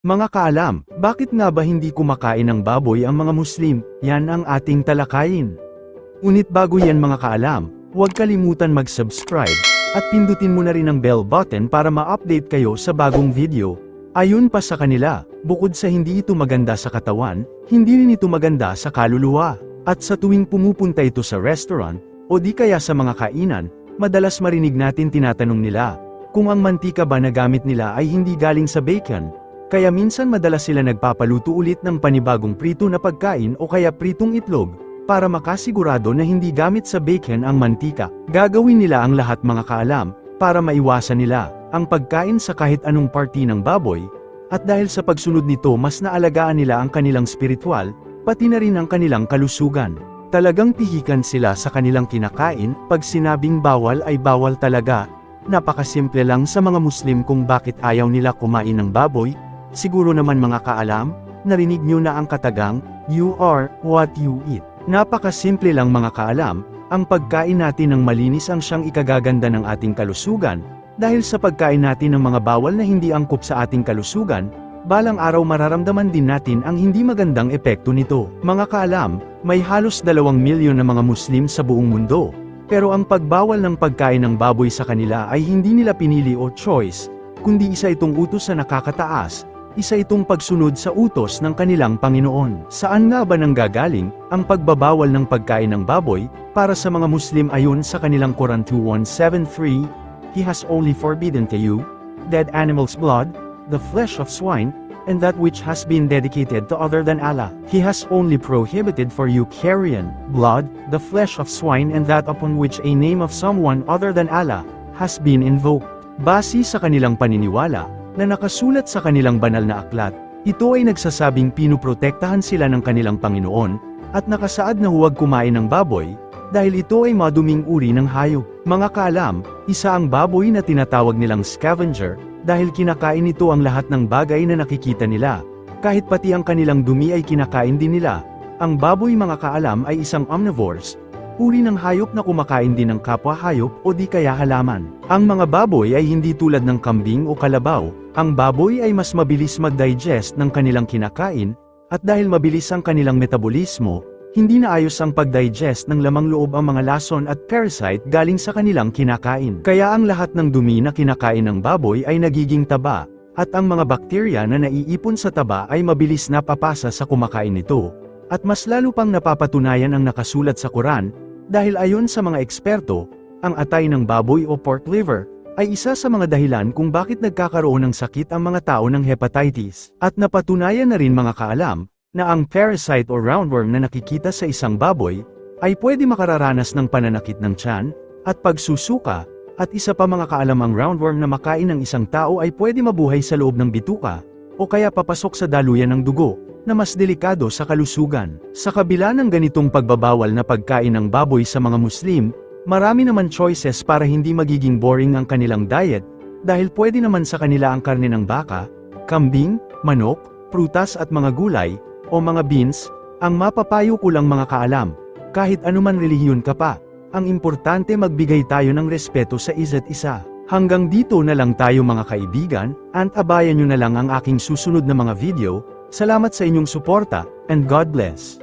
Mga kaalam, bakit nga ba hindi kumakain ng baboy ang mga Muslim? Yan ang ating talakayin. Ngunit bago yan mga kaalam, huwag kalimutan mag-subscribe, at pindutin mo na rin ang bell button para ma-update kayo sa bagong video. Ayun pa sa kanila, bukod sa hindi ito maganda sa katawan, hindi rin ito maganda sa kaluluwa. At sa tuwing pumupunta ito sa restaurant, o di kaya sa mga kainan, madalas marinig natin tinatanong nila, kung ang mantika ba na gamit nila ay hindi galing sa bacon, kaya minsan madalas sila nagpapaluto ulit ng panibagong prito na pagkain o kaya pritong itlog, para makasigurado na hindi gamit sa bacon ang mantika. Gagawin nila ang lahat mga kaalam, para maiwasan nila, ang pagkain sa kahit anong party ng baboy, at dahil sa pagsunod nito mas naalagaan nila ang kanilang spiritual, pati na rin ang kanilang kalusugan. Talagang pihikan sila sa kanilang kinakain, pag sinabing bawal ay bawal talaga. Napakasimple lang sa mga Muslim kung bakit ayaw nila kumain ng baboy, siguro naman mga kaalam, narinig nyo na ang katagang, you are what you eat. Napakasimple lang mga kaalam, ang pagkain natin ng malinis ang siyang ikagaganda ng ating kalusugan, dahil sa pagkain natin ng mga bawal na hindi angkop sa ating kalusugan, balang araw mararamdaman din natin ang hindi magandang epekto nito. Mga kaalam, may halos dalawang milyon na mga Muslim sa buong mundo, pero ang pagbawal ng pagkain ng baboy sa kanila ay hindi nila pinili o choice, kundi isa itong utos sa nakakataas, isa itong pagsunod sa utos ng kanilang Panginoon. Saan nga ba nanggagaling ang pagbabawal ng pagkain ng baboy para sa mga Muslim ayon sa kanilang Quran 2173? He has only forbidden to you dead animals' blood, the flesh of swine, and that which has been dedicated to other than Allah. He has only prohibited for you carrion, blood, the flesh of swine and that upon which a name of someone other than Allah has been invoked. Base sa kanilang paniniwala, na nakasulat sa kanilang banal na aklat, ito ay nagsasabing pinuprotektahan sila ng kanilang Panginoon, at nakasaad na huwag kumain ng baboy, dahil ito ay maduming uri ng hayop. Mga kaalam, isa ang baboy na tinatawag nilang scavenger, dahil kinakain nito ang lahat ng bagay na nakikita nila. Kahit pati ang kanilang dumi ay kinakain din nila. Ang baboy mga kaalam ay isang omnivores, uri ng hayop na kumakain din ng kapwa hayop o di kaya halaman. Ang mga baboy ay hindi tulad ng kambing o kalabaw, ang baboy ay mas mabilis mag-digest ng kanilang kinakain, at dahil mabilis ang kanilang metabolismo, hindi na ayos ang pag-digest ng lamang loob ang mga lason at parasite galing sa kanilang kinakain. Kaya ang lahat ng dumi na kinakain ng baboy ay nagiging taba, at ang mga bakterya na naiipon sa taba ay mabilis na papasa sa kumakain nito. At mas lalo pang napapatunayan ang nakasulat sa Quran, dahil ayon sa mga eksperto, ang atay ng baboy o pork liver, ay isa sa mga dahilan kung bakit nagkakaroon ng sakit ang mga tao ng hepatitis. At napatunayan na rin mga kaalam, na ang parasite o roundworm na nakikita sa isang baboy, ay pwede makararanas ng pananakit ng tiyan, at pagsusuka, at isa pa mga kaalam ang roundworm na makain ng isang tao ay pwede mabuhay sa loob ng bituka, o kaya papasok sa daluyan ng dugo, na mas delikado sa kalusugan. Sa kabila ng ganitong pagbabawal na pagkain ng baboy sa mga Muslim, marami naman choices para hindi magiging boring ang kanilang diet, dahil pwede naman sa kanila ang karne ng baka, kambing, manok, prutas at mga gulay, o mga beans, ang mapapayo ko lang mga kaalam, kahit anuman relihiyon ka pa, ang importante magbigay tayo ng respeto sa isa't isa. Hanggang dito na lang tayo mga kaibigan, and abayan nyo na lang ang aking susunod na mga video, salamat sa inyong suporta, and God bless.